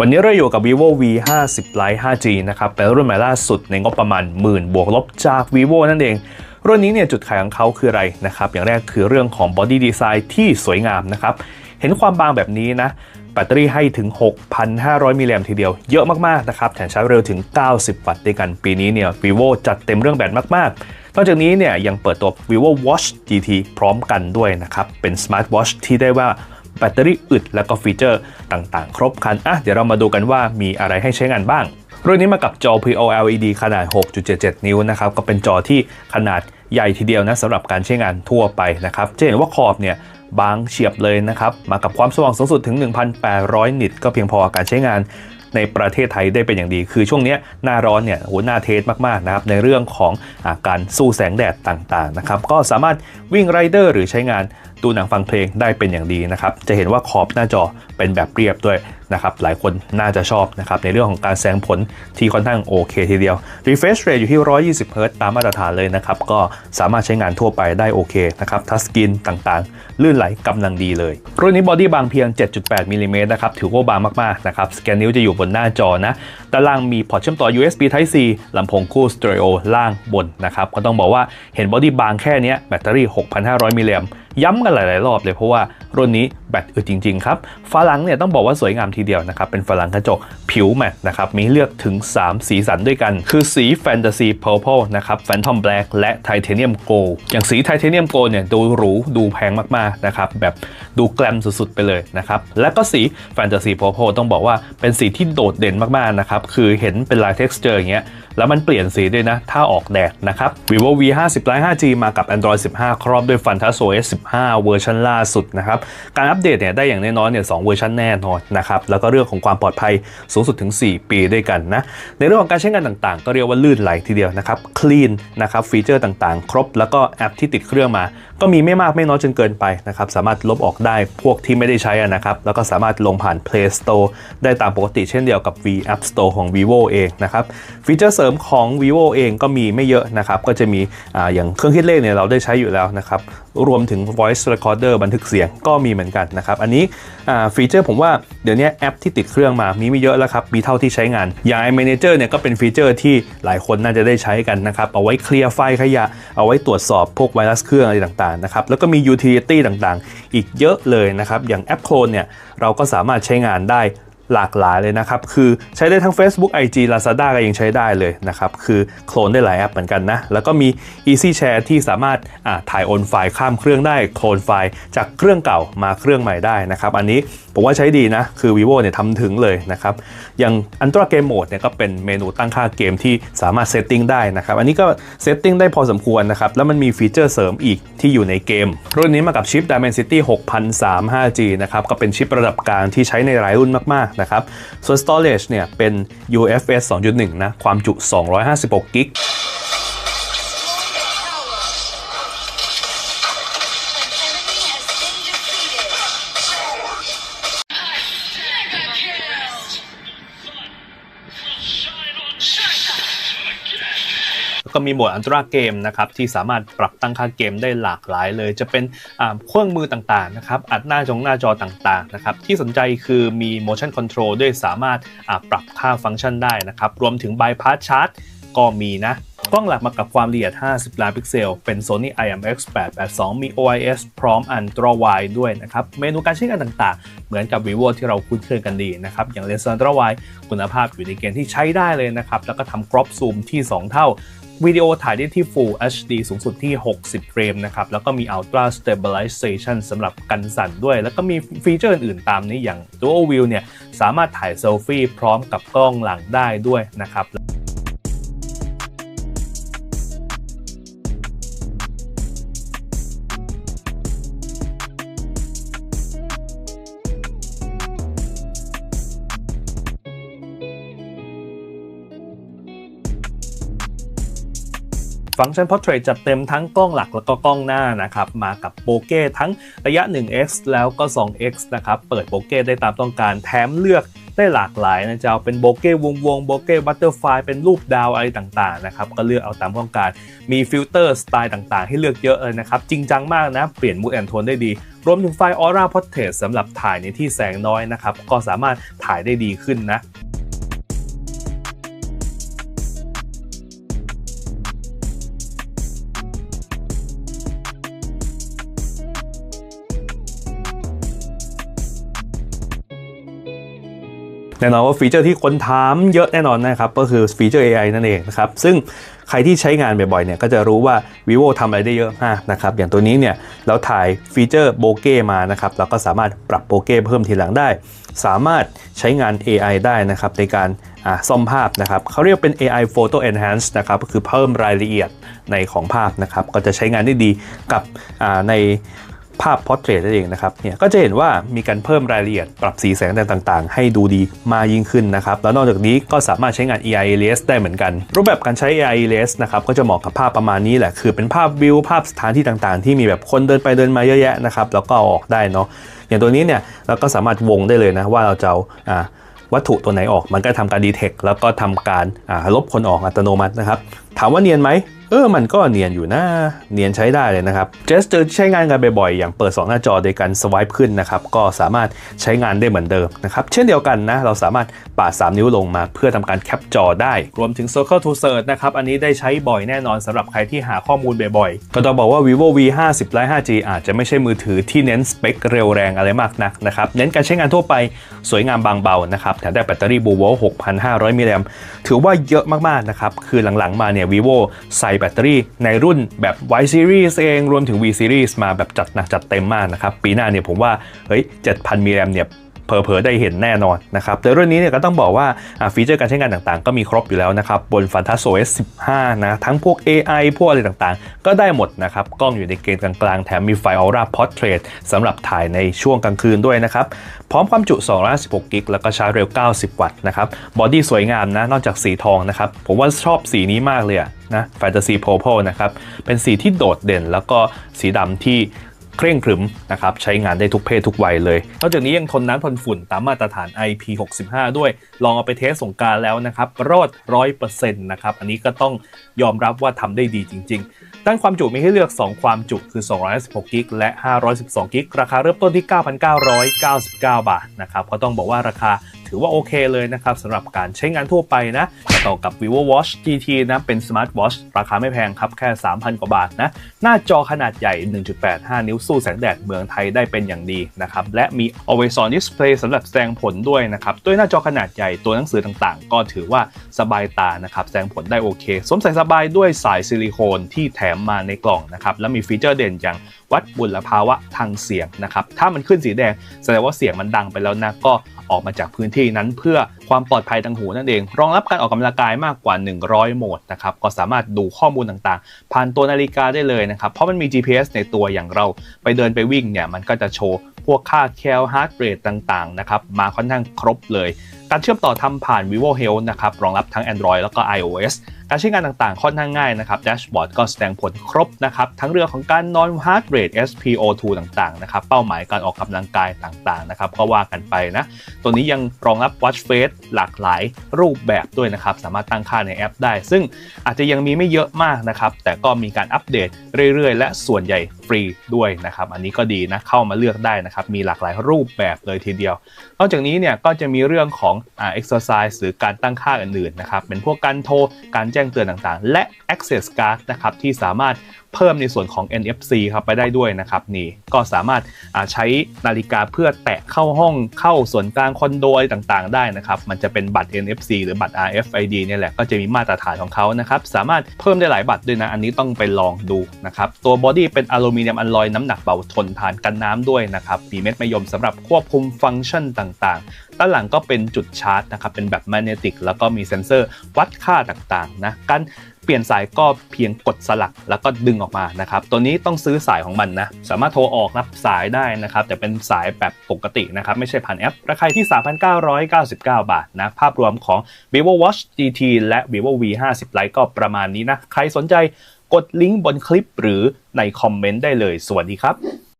วันนี้เราอยู่กับ vivo v 5 0 lite 5g นะครับ เป็นรุ่นใหม่ล่าสุดในงบประมาณหมื่นบวกลบจาก vivo นั่นเอง รุ่นนี้เนี่ยจุดขายของเขาคืออะไรนะครับ อย่างแรกคือเรื่องของ body design ที่สวยงามนะครับ เห็นความบางแบบนี้นะ แบตเตอรี่ให้ถึง 6,500 มิลลิแอมทีเดียว เยอะมากๆนะครับ แถมใช้เร็วถึง 90 วัตต์ด้วยกัน ปีนี้เนี่ย vivo จัดเต็มเรื่องแบตมากๆนอกจากนี้เนี่ยยังเปิดตัว vivo watch GT พร้อมกันด้วยนะครับ เป็น smart watch ที่ได้ว่า แบตเตอรี่อึดแล้วก็ฟีเจอร์ต่างๆ ครบครันอะเดี๋ยวเรามาดูกันว่ามีอะไรให้ใช้งานบ้าง รุ่นนี้มากับจอ POLED ขนาด 6.77 นิ้วนะครับก็เป็นจอที่ขนาดใหญ่ทีเดียวนะสำหรับการใช้งานทั่วไปนะครับจะเห็นว่าขอบเนี่ยบางเฉียบเลยนะครับมากับความสว่างสูงสุดถึง 1,800 นิตก็เพียงพอการใช้งาน ในประเทศไทยได้เป็นอย่างดี คือช่วงนี้หน้าร้อนเนี่ยโหหน้าเทสมากๆนะครับในเรื่องของอาการสู้แสงแดดต่างๆนะครับก็สามารถวิ่งไรเดอร์หรือใช้งานดูหนังฟังเพลงได้เป็นอย่างดีนะครับจะเห็นว่าขอบหน้าจอเป็นแบบเรียบด้วย นะครับหลายคนน่าจะชอบนะครับในเรื่องของการแสงผลที่ค่อนข้างโอเคทีเดียว refresh rate อยู่ที่ 120 Hz ตามมาตรฐานเลยนะครับก็สามารถใช้งานทั่วไปได้โอเคนะครับทัชสกรีนต่างๆ ลื่นไหลกำลังดีเลย รุ่นนี้บอดี้บางเพียง 7.8มิลลิเมตรนะครับถือว่าบางมากๆนะครับสแกนนิ้วจะอยู่บนหน้าจอนะด้านล่างมีพอร์ตเชื่อมต่อ USB Type C ลำโพงคู่สเตอริโอล่างบนนะครับก็ต้องบอกว่าเห็นบอดี้บางแค่นี้แบตเตอรี่ 6,500 มิลลิแอม ย้ำกันหลาย ๆ รอบเลยเพราะว่ารุ่นนี้แบตอึดจริง ๆ ครับฝาหลังเนี่ยต้องบอกว่าสวยงามทีเดียวนะครับ เป็นฝาหลังกระจกผิวแมตนะครับมีเลือกถึง 3 สีสันด้วยกัน คือสี Fantasy Purple นะครับ Phantom Black และ Titanium Gold อย่างสี Titanium Gold เนี่ยดูหรูดูแพงมาก ๆ นะครับ แบบดูแกลมสุด ๆ ไปเลยนะครับ และก็สี Fantasy Purple ต้องบอกว่าเป็นสีที่โดดเด่นมาก ๆ นะครับ คือเห็นเป็นลาย texture อย่างเงี้ย แล้วมันเปลี่ยนสีด้วยนะ ถ้าออกแดดนะครับ vivo v 5 0 Lite 5g มากับ Android 15 ครอบด้วย Fantas OS 15 เวอร์ชันล่าสุดนะครับ การอัปเดตเนี่ยได้อย่างแน่นอนเนี่ย2เวอร์ชันแน่นอนนะครับ แล้วก็เรื่องของความปลอดภัยสูงสุดถึง 4 ปีด้วยกันนะ ในเรื่องของการใช้งานต่างๆ ก็เรียกว่าลื่นไหลทีเดียวนะครับคลีนนะครับฟีเจอร์ต่างๆ ครบ แล้วก็แอปที่ติดเครื่องมา ก็มีไม่มากไม่น้อยจนเกินไปนะครับสามารถลบออกได้พวกที่ไม่ได้ใช้นะครับแล้วก็สามารถลงผ่าน Play Store ได้ตามปกติเช่นเดียวกับ V App Store ของ vivo เองนะครับฟีเจอร์เสริมของ vivo เองก็มีไม่เยอะนะครับ ก็จะมีออย่างเครื่องคิดเลขเนี่ยเราได้ใช้อยู่แล้วนะครับ รวมถึง voice recorder บันทึกเสียงก็มีเหมือนกันนะครับ อันนี้ฟีเจอร์ผมว่าเดี๋ยวนี้แอปที่ติดเครื่องมามีไม่เยอะแล้วครับ มีเท่าที่ใช้งาน อย่าง iManager เนี่ยก็เป็นฟีเจอร์ที่หลายคนน่าจะได้ใช้กันนะครับ เอาไว้เคลียร์ไฟล์ขยะ เอาไว้ตรวจสอบพวกไวรัสเครื่องอะไรต่างๆนะครับ แล้วก็มี utility ต่างๆ อีกเยอะเลยนะครับ อย่างแอปโคลนเนี่ยเราก็สามารถใช้งานได้ หลากหลายเลยนะครับ คือใช้ได้ทั้ง Facebook IG Lazada ก็ยังใช้ได้เลยนะครับ คือโคลนได้หลายแอปเหมือนกันนะ แล้วก็มี Easy Share ที่สามารถถ่ายโอนไฟล์ข้ามเครื่องได้ โคลนไฟล์จากเครื่องเก่ามาเครื่องใหม่ได้นะครับ อันนี้ผมว่าใช้ดีนะ คือ vivo เนี่ยทำถึงเลยนะครับ อย่าง Ultra Game Mode เนี่ยก็เป็นเมนูตั้งค่าเกมที่สามารถเซตติ้งได้นะครับ อันนี้ก็เซตติ้งได้พอสมควรนะครับ แล้วมันมีฟีเจอร์เสริมอีกที่อยู่ในเกม รุ่นนี้มากับชิป Dimensity 6003 5G นะครับ ก็เป็นชิประดับกลางที่ใช้ในหลายรุ่นมากๆนะครับ ส่วน storage เนี่ยเป็น UFS 2.1 นะ ความจุ 256 กิก มีโหมดอันตราเกมนะครับที่สามารถปรับตั้งค่าเกมได้หลากหลายเลย จะเป็นเครื่องมือต่างๆนะครับอัดหน้าจงหน้าจอต่างๆนะครับที่สนใจคือมี motion control ด้วยสามารถปรับค่าฟังก์ชันได้นะครับรวมถึง bypass chart ก็มีนะกล้องหลักมากับความละเอียด 50 ล้านพิกเซล เป็น Sony IMX 882 มี OIS พร้อม Ultra Wide ด้วยนะครับ เมนูการใช้งานต่างๆ เหมือนกับ vivo ที่เราคุ้นเคยกันดีนะครับ อย่างเลนส์ Ultra Wide คุณภาพอยู่ในเกณฑ์ที่ใช้ได้เลยนะครับ แล้วก็ทำ crop zoom ที่ 2 เท่า วิดีโอถ่ายได้ที่ Full HD สูงสุดที่ 60 เฟรมนะครับ แล้วก็มี Ultra Stabilization สำหรับกันสั่นด้วย แล้วก็มีฟีเจอร์อื่นๆตามนี้อย่าง Dual View เนี่ยสามารถถ่ายเซลฟี่พร้อมกับกล้องหลังได้ด้วยนะครับ ฟังก์ชัน Portrait จัดเต็มทั้งกล้องหลักแล้วก็กล้องหน้านะครับมากับโบเก้ทั้งระยะ 1x แล้วก็ 2x นะครับเปิดโบเก้ได้ตามต้องการแถมเลือกได้หลากหลายนะจะเอาเป็นโบเก้วงวงโบเก้บัตเตอร์ไฟเป็นรูปดาวอะไรต่างๆนะครับก็เลือกเอาตามต้องการมีฟิลเตอร์สไตล์ต่างๆ ให้เลือกเยอะเลยนะครับ จริงจังมากนะ เปลี่ยนมูดแอนโทนได้ดี รวมถึงไฟออร่าพอ r เทรตสำหรับถ่ายในที่แสงน้อยนะครับก็สามารถถ่ายได้ดีขึ้นนะ แน่นอนว่าฟีเจอร์ที่คนถามเยอะแน่นอนนะครับ ก็คือฟีเจอร์ AI นั่นเองนะครับ ซึ่งใครที่ใช้งานบ่อยๆเนี่ยก็จะรู้ว่า vivo ทำอะไรได้เยอะมากนะครับ อย่างตัวนี้เนี่ยเราถ่ายฟีเจอร์โบเก้มานะครับเราก็สามารถปรับโบเก้เพิ่มทีหลังได้ สามารถใช้งาน AI ได้นะครับในการซ่อมภาพนะครับเขาเรียกเป็น AI Photo Enhance นะครับก็คือเพิ่มรายละเอียดในของภาพนะครับ ก็จะใช้งานได้ดีกับใน ภาพพอร์เทรตนั่นเองนะครับเนี่ยก็จะเห็นว่ามีการเพิ่มรายละเอียดปรับสีแสงต่างๆ ให้ดูดีมากยิ่งขึ้นนะครับแล้วนอกจากนี้ก็สามารถใช้งาน AI Alias ได้เหมือนกัน รูปแบบการใช้ AI Alias นะครับก็จะเหมาะกับภาพประมาณนี้แหละ คือเป็นภาพวิวภาพสถานที่ต่างๆ ที่มีแบบคนเดินไปเดินมาเยอะแยะนะครับแล้วก็ออกได้เนาะอย่างตัวนี้เนี่ยเราก็สามารถวงได้เลยนะว่าเราจะเอาวัตถุตัวไหนออกมันก็ทำการดีเทคแล้วก็ทำการลบคนออกอัตโนมัตินะครับถามว่าเนียนไหม เออมันก็เนียนอยู่นะ เนียนใช้ได้เลยนะครับเจสเจอใช้งานกันบ่อยๆ อย่างเปิด 2 หน้าจอโดยการสวายขึ้นนะครับ ก็สามารถใช้งานได้เหมือนเดิมนะครับ เช่นเดียวกันนะ เราสามารถปาด 3 นิ้วลงมาเพื่อทำการแคปจอได้ รวมถึง Circle to Search นะครับ อันนี้ได้ใช้บ่อยแน่นอนสำหรับใครที่หาข้อมูลบ่อยๆ ก็ต้องบอกว่า vivo v 5 0 Lite 5G อาจจะไม่ใช่มือถือที่เน้นสเปคเร็วแรงอะไรมากนักนะครับ เน้นการใช้งานทั่วไปสวยงามบางเบานะครับแถมได้แบตเตอรี่บูโว6,500มิลลิแอมถือว่าเยอะมากๆนะครับคือหลังๆมาเนี่ย vivo ใส่แบตเตอรี่ในรุ่นแบบ Y series เองรวมถึง V series มาแบบจัดหนักจัดเต็มมากนะครับ ปีหน้าเนี่ยผมว่าเฮ้ย 7,000มิลลิแอมเนี่ย เผลอๆได้เห็นแน่นอนนะครับแต่เรื่องนี้เนี่ยก็ต้องบอกว่าฟีเจอร์การใช้งานต่างๆ ก็มีครบอยู่แล้วนะครับบน f a n t a s OS 15 นะ ทั้งพวก AI พวกอะไรต่างๆ ก็ได้หมดนะครับ กล้องอยู่ในเกณฑ์กลางๆ แถมมีไฟ Aura Portrait สำหรับถ่ายในช่วงกลางคืนด้วยนะครับ พร้อมความจุ216กิกแล้วก็ชาร์จเร็ว 90 วัตต์นะครับบอดี้สวยงามนะ นอกจากสีทองนะครับ ผมว่าชอบสีนี้มากเลยนะแฟนตาซีโพโพนะครับเป็นสีที่โดดเด่นแล้วก็สีดำที่ เคร่งครึมนะครับใช้งานได้ทุกเพศทุกวัยเลยนอกจากนี้ยังทนน้ำทนฝุ่นตามมาตรฐาน IP65 ด้วย ลองเอาไปเทสสงการแล้วนะครับรอด 100%นะครับอันนี้ก็ต้องยอมรับว่าทำได้ดีจริง ๆ ด้านความจุมีให้เลือก 2 ความจุคือ216กิกและ 512กิกราคาเริ่มต้นที่ 9,999 บาทนะครับก็ต้องบอกว่าราคา ถือว่าโอเคเลยนะครับสำหรับการใช้งานทั่วไปนะต่อกับ vivo watch GT นะเป็นสมาร์ทวอชราคาไม่แพงครับ แค่ 3,000 กว่าบาทนะ หน้าจอขนาดใหญ่ 1.85 นิ้วสู้แสงแดดเมืองไทยได้เป็นอย่างดีนะครับ และมี always on display สำหรับแสดงผลด้วยนะครับ ด้วยหน้าจอขนาดใหญ่ตัวหนังสือต่างๆ ก็ถือว่าสบายตานะครับ แสดงผลได้โอเค สวมใส่สบายด้วยสายซิลิโคนที่แถมมาในกล่องนะครับ และมีฟีเจอร์เด่นอย่างวัดบุลภาวะทางเสียงนะครับ ถ้ามันขึ้นสีแดงแสดงว่าเสียงมันดังไปแล้วนะก็ออกมาจากพื้นที่นั้นเพื่อความปลอดภัยทางหูนั่นเอง รองรับการออกกำลังกายมากกว่า 100 โหมดนะครับ ก็สามารถดูข้อมูลต่างๆ ผ่านตัวนาฬิกาได้เลยนะครับ เพราะมันมี GPS ในตัวอย่างเราไปเดินไปวิ่งเนี่ย มันก็จะโชว์พวกค่าแคลฮาร์ดเรทต่างๆ นะครับ มาค่อนข้างครบเลย การเชื่อมต่อทำผ่าน vivo health นะครับ รองรับทั้ง Android แล้วก็ iOS การใช้งานต่างๆ ค่อนข้างง่ายนะครับแดชบอร์ดก็แสดงผลครบนะครับทั้งเรื่องของการนอนฮาร์ดเรท SPO2 ต่างๆนะครับเป้าหมายการออกกำลังกายต่างๆนะครับก็ว่ากันไปนะตัวนี้ยังรองรับ Watch Face หลากหลายรูปแบบด้วยนะครับสามารถตั้งค่าในแอปได้ ซึ่งอาจจะยังมีไม่เยอะมากนะครับแต่ก็มีการอัปเดตเรื่อยๆ และส่วนใหญ่ฟรีด้วยนะครับอันนี้ก็ดีนะเข้ามาเลือกได้นะครับมีหลากหลายรูปแบบเลยทีเดียวนอกจากนี้เนี่ยก็จะมีเรื่องของอ่า exercise หรือการตั้งค่าอื่นๆนะครับเป็นพวกการโทรการแจ้งเตือนต่างๆ และ access card นะครับที่สามารถ เพิ่มในส่วนของ NFC ครับไปได้ด้วยนะครับนี่ก็สามารถใช้นาฬิกาเพื่อแตะเข้าห้องเข้าส่วนกลางคอนโดต่างๆ ได้นะครับมันจะเป็นบัตร NFC หรือบัตร RFID เนี่ยแหละก็จะมีมาตรฐานของเขานะครับสามารถเพิ่มได้หลายบัตรด้วยนะอันนี้ต้องไปลองดูนะครับตัวบอดี้เป็นอลูมิเนียมอลลอยน้ำหนักเบาทนทานกันน้ำด้วยนะครับมีเม็ดมะยมสำหรับควบคุมฟังก์ชันต่างๆด้านหลังก็เป็นจุดชาร์จนะครับเป็นแบบแมกเนติกแล้วก็มีเซ็นเซอร์วัดค่าต่างๆนะการ เปลี่ยนสายก็เพียงกดสลักแล้วก็ดึงออกมานะครับ ตัวนี้ต้องซื้อสายของมันนะ สามารถโทรออกรับสายได้นะครับ แต่เป็นสายแบบปกตินะครับ ไม่ใช่ผ่านแอป ราคาที่ 3,999 บาทนะ ภาพรวมของ vivo watch GT และ vivo v 5 0 lite ก็ประมาณนี้นะ ใครสนใจกดลิงก์บนคลิปหรือในคอมเมนต์ได้เลย สวัสดีครับ